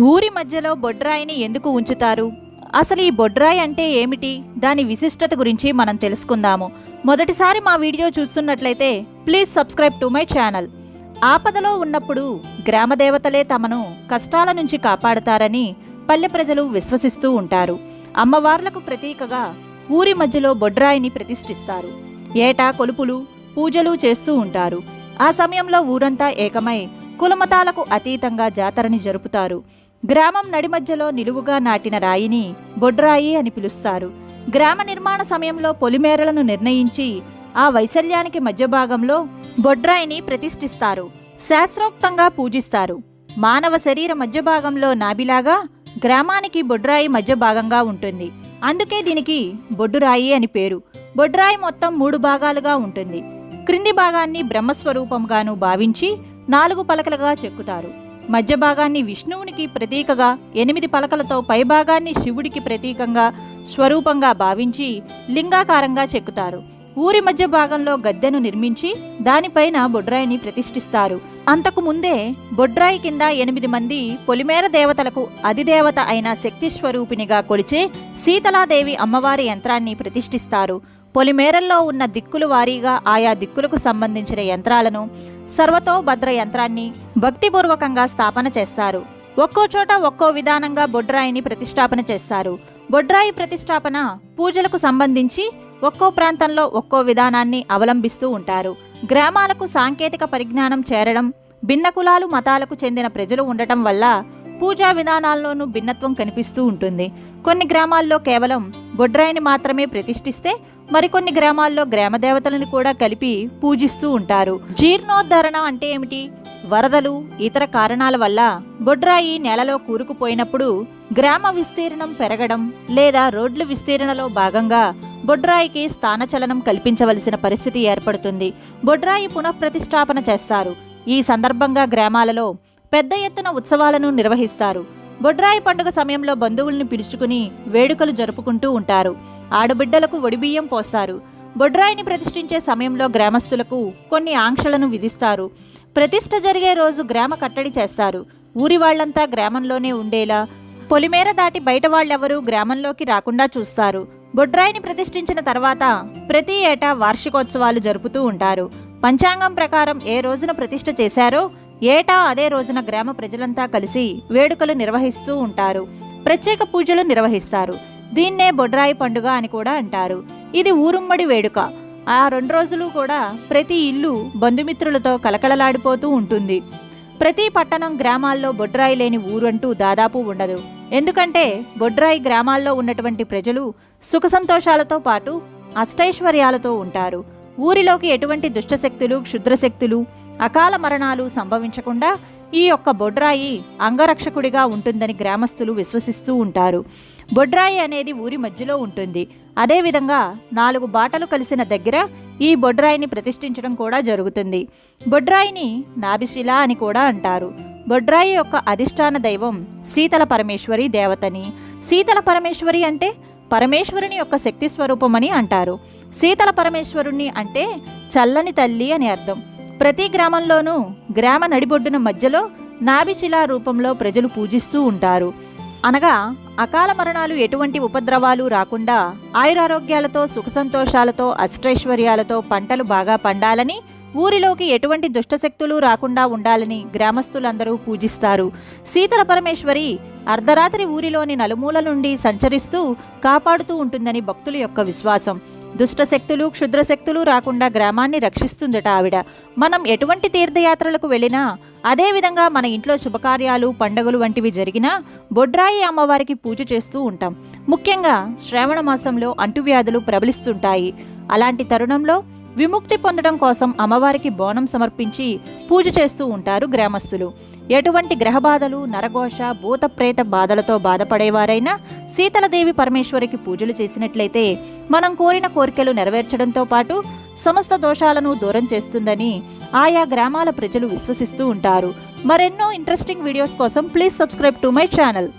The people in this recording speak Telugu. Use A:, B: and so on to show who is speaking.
A: ఊరి మధ్యలో బొడ్రాయిని ఎందుకు ఉంచుతారు? అసలు ఈ బొడ్రాయి అంటే ఏమిటి? దాని విశిష్టత గురించి మనం తెలుసుకుందాము. మొదటిసారి మా వీడియో చూస్తున్నట్లయితే please subscribe to my channel. ఆపదలో ఉన్నప్పుడు గ్రామదేవతలే తమను కష్టాల నుంచి కాపాడతారని పల్లె ప్రజలు విశ్వసిస్తూ ఉంటారు. అమ్మవార్లకు ప్రతీకగా ఊరి మధ్యలో బొడ్రాయిని ప్రతిష్ఠిస్తారు. ఏటా కొలుపులు పూజలు చేస్తూ ఉంటారు. ఆ సమయంలో ఊరంతా ఏకమై కులమతాలకు అతీతంగా జాతరని జరుపుతారు. గ్రామం నడిమధ్యలో నిలువుగా నాటిన రాయిని బొడ్రాయి అని పిలుస్తారు. గ్రామ నిర్మాణ సమయంలో పొలిమేరలను నిర్ణయించి ఆ వైశల్యానికి మధ్య భాగంలో బొడ్రాయిని ప్రతిష్ఠిస్తారు. శాస్త్రోక్తంగా పూజిస్తారు. మానవ శరీర మధ్య భాగంలో నాభిలాగా గ్రామానికి బొడ్రాయి మధ్య భాగంగా ఉంటుంది. అందుకే దీనికి బొడ్డురాయి అని పేరు. బొడ్రాయి మొత్తం మూడు భాగాలుగా ఉంటుంది. క్రింది భాగాన్ని బ్రహ్మస్వరూపంగాను భావించి నాలుగు పలకలుగా చెక్కుతారు. మధ్య భాగాన్ని విష్ణువునికి ప్రతీకగా ఎనిమిది పలకలతో పైభాగాన్ని శివుడికి ప్రతీకంగా స్వరూపంగా భావించి లింగాకారంగా చెక్కుతారు. ఊరి మధ్య భాగంలో గద్దెను నిర్మించి దానిపైన బొడ్రాయిని ప్రతిష్ఠిస్తారు. అంతకు ముందే బొడ్రాయి కింద ఎనిమిది మంది పొలిమేర దేవతలకు అధిదేవత అయిన శక్తి స్వరూపినిగా కొలిచే సీతలాదేవి అమ్మవారి యంత్రాన్ని ప్రతిష్ఠిస్తారు. పొలిమేరల్లో ఉన్న దిక్కులు వారీగా ఆయా దిక్కులకు సంబంధించిన యంత్రాలను సర్వతోభద్ర యంత్రాన్ని భక్తిపూర్వకంగా స్థాపన చేస్తారు. ఒక్కో చోట ఒక్కో విధానంగా బొడ్రాయిని ప్రతిష్టాపన చేస్తారు. బొడ్రాయి ప్రతిష్టాపన పూజలకు సంబంధించి ఒక్కో ప్రాంతంలో ఒక్కో విధానాన్ని అవలంబిస్తూ ఉంటారు. గ్రామాలకు సాంకేతిక పరిజ్ఞానం చేరడం భిన్న కులాలు మతాలకు చెందిన ప్రజలు ఉండటం వల్ల పూజా విధానాల్లోనూ భిన్నత్వం కనిపిస్తూ ఉంటుంది. కొన్ని గ్రామాల్లో కేవలం బొడ్రాయిని మాత్రమే ప్రతిష్ఠిస్తే మరికొన్ని గ్రామాల్లో గ్రామ దేవతలను కూడా కలిపి పూజిస్తూ ఉంటారు. జీర్ణోద్ధరణ అంటే ఏమిటి? వరదలు ఇతర కారణాల వల్ల బొడ్రాయి నేలలో కూరుకుపోయినప్పుడు గ్రామ విస్తీర్ణం పెరగడం లేదా రోడ్ల విస్తీర్ణలో భాగంగా బొడ్రాయికి స్థానచలనం కల్పించవలసిన పరిస్థితి ఏర్పడుతుంది. బొడ్రాయి పునఃప్రతిష్టాపన చేస్తారు. ఈ సందర్భంగా గ్రామాలలో పెద్ద ఎత్తున ఉత్సవాలను నిర్వహిస్తారు. బొడ్రాయి పండుగ సమయంలో బంధువుల్ని పిలుచుకుని వేడుకలు జరుపుకుంటూ ఉంటారు. ఆడబిడ్డలకు ఒడిబియ్యం పోస్తారు. బొడ్రాయిని ప్రతిష్ఠించే సమయంలో గ్రామస్తులకు కొన్ని ఆంక్షలను విధిస్తారు. ప్రతిష్ట జరిగే రోజు గ్రామ కట్టడి చేస్తారు. ఊరి వాళ్ళంతా గ్రామంలోనే ఉండేలా పొలిమేర దాటి బయట వాళ్ళెవరూ గ్రామంలోకి రాకుండా చూస్తారు. బొడ్రాయిని ప్రతిష్ఠించిన తర్వాత ప్రతి ఏటా వార్షికోత్సవాలు జరుపుతూ ఉంటారు. పంచాంగం ప్రకారం ఏ రోజున ప్రతిష్ఠ చేశారో ఏటా అదే రోజున గ్రామ ప్రజలంతా కలిసి వేడుకలు నిర్వహిస్తూ ఉంటారు. ప్రత్యేక పూజలు నిర్వహిస్తారు. దీన్నే బొడ్రాయి పండుగ అని కూడా అంటారు. ఇది ఊరుమ్మడి వేడుక. ఆ రెండు రోజులు కూడా ప్రతి ఇల్లు బంధుమిత్రులతో కలకలలాడిపోతూ ఉంటుంది. ప్రతి పట్టణం గ్రామాల్లో బొడ్రాయి లేని ఊరంటూ దాదాపు ఉండదు. ఎందుకంటే బొడ్రాయి గ్రామాల్లో ఉన్నటువంటి ప్రజలు సుఖ సంతోషాలతో పాటు అష్టైశ్వర్యాలతో ఉంటారు. ఊరిలోకి ఎటువంటి దుష్టశక్తులు క్షుద్రశక్తులు అకాల మరణాలు సంభవించకుండా ఈ యొక్క బొడ్రాయి అంగరక్షకుడిగా ఉంటుందని గ్రామస్తులు విశ్వసిస్తూ ఉంటారు. బొడ్రాయి అనేది ఊరి మధ్యలో ఉంటుంది. అదేవిధంగా నాలుగు బాటలు కలిసిన దగ్గర ఈ బొడ్రాయిని ప్రతిష్ఠించడం కూడా జరుగుతుంది. బొడ్రాయిని నాభిశిల అని కూడా అంటారు. బొడ్రాయి యొక్క అధిష్టాన దైవం శీతల పరమేశ్వరి దేవతని. శీతల పరమేశ్వరి అంటే పరమేశ్వరుని యొక్క శక్తి స్వరూపమని అంటారు. శీతల పరమేశ్వరుణ్ణి అంటే చల్లని తల్లి అని అర్థం. ప్రతి గ్రామంలోనూ గ్రామ నడిబొడ్డున మధ్యలో నాభిశిలా రూపంలో ప్రజలు పూజిస్తూ ఉంటారు. అనగా అకాల మరణాలు ఎటువంటి ఉపద్రవాలు రాకుండా ఆయురారోగ్యాలతో సుఖసంతోషాలతో అష్టైశ్వర్యాలతో పంటలు బాగా పండాలని ఊరిలోకి ఎటువంటి దుష్టశక్తులు రాకుండా ఉండాలని గ్రామస్తులందరూ పూజిస్తారు. శీతల పరమేశ్వరి అర్ధరాత్రి ఊరిలోని నలుమూల నుండి సంచరిస్తూ కాపాడుతూ ఉంటుందని భక్తుల యొక్క విశ్వాసం. దుష్టశక్తులు క్షుద్రశక్తులు రాకుండా గ్రామాన్ని రక్షిస్తుందట ఆవిడ. మనం ఎటువంటి తీర్థయాత్రలకు వెళ్ళినా అదేవిధంగా మన ఇంట్లో శుభకార్యాలు పండుగలు వంటివి జరిగినా బొడ్రాయి అమ్మవారికి పూజ చేస్తూ ఉంటాం. ముఖ్యంగా శ్రావణ మాసంలో అంటువ్యాధులు ప్రబలిస్తుంటాయి. అలాంటి తరుణంలో విముక్తి పొందడం కోసం అమ్మవారికి బోనం సమర్పించి పూజ చేస్తూ ఉంటారు గ్రామస్తులు. ఎటువంటి గ్రహబాధలు నరఘోష భూతప్రేత బాధలతో బాధపడేవారైనా శీతలదేవి పరమేశ్వరికి పూజలు చేసినట్లయితే మనం కోరిన కోరికలు నెరవేర్చడంతో పాటు సమస్త దోషాలను దూరం చేస్తుందని ఆయా గ్రామాల ప్రజలు విశ్వసిస్తూ ఉంటారు. మరెన్నో ఇంట్రెస్టింగ్ వీడియోస్ కోసం please subscribe to my channel.